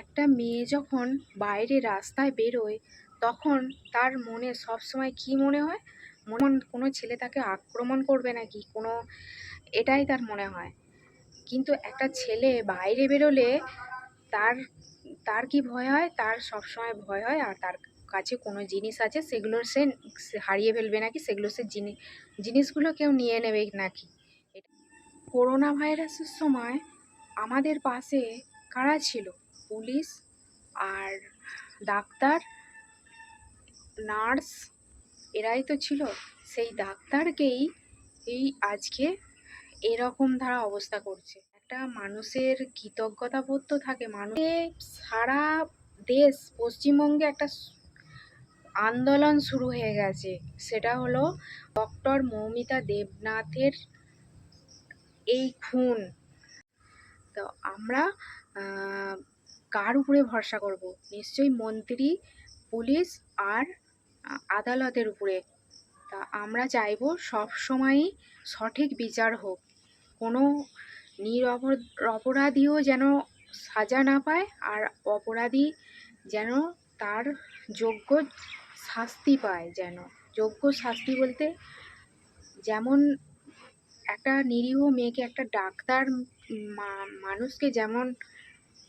একটা মেয়ে যখন বাইরে রাস্তায় বেরোয়, তখন তার মনে সবসময় কী মনে হয়? মন কোনো ছেলে তাকে আক্রমণ করবে নাকি? কোনো, এটাই তার মনে হয়। কিন্তু একটা ছেলে বাইরে বেরোলে তার তার কি ভয় হয়? তার সবসময় ভয় হয়, আর তার কাছে কোনো জিনিস আছে, সেগুলো সে হারিয়ে ফেলবে নাকি? সেগুলো সে জিনি, জিনিসগুলো কেউ নিয়ে নেবে নাকি? করোনা ভাইরাসের সময় আমাদের পাশে কারা ছিল? পুলিশ আর ডাক্তার, নার্স, এরাই তো ছিল। সেই ডাক্তারকেই এই আজকে এরকম ধারা অবস্থা করছে। একটা মানুষের কৃতজ্ঞতা বোধ তো থাকে। মানুষে সারা দেশ, পশ্চিমবঙ্গে একটা আন্দোলন শুরু হয়ে গেছে। সেটা হলো ডক্টর মৌমিতা দেবনাথের এই খুন। তো আমরা কার উপরে ভরসা করব? নিশ্চয়ই মন্ত্রী, পুলিশ আর আদালতের উপরে। তা আমরা চাইব সব সময়ই সঠিক বিচার হোক। কোনো নিরপ অপরাধীও যেন সাজা না পায় আর অপরাধী যেন তার যোগ্য শাস্তি পায় যেন। যোগ্য শাস্তি বলতে যেমন একটা নিরীহ মেয়েকে একটা ডাক্তার মানুষকে যেমন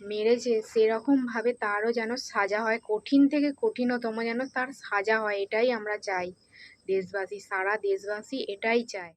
মেরেছে, সেরকমভাবে তারও যেন সাজা হয়, কঠিন থেকে কঠিনতম যেন তার সাজা হয়, এটাই আমরা চাই। দেশবাসী, সারা দেশবাসী এটাই চায়।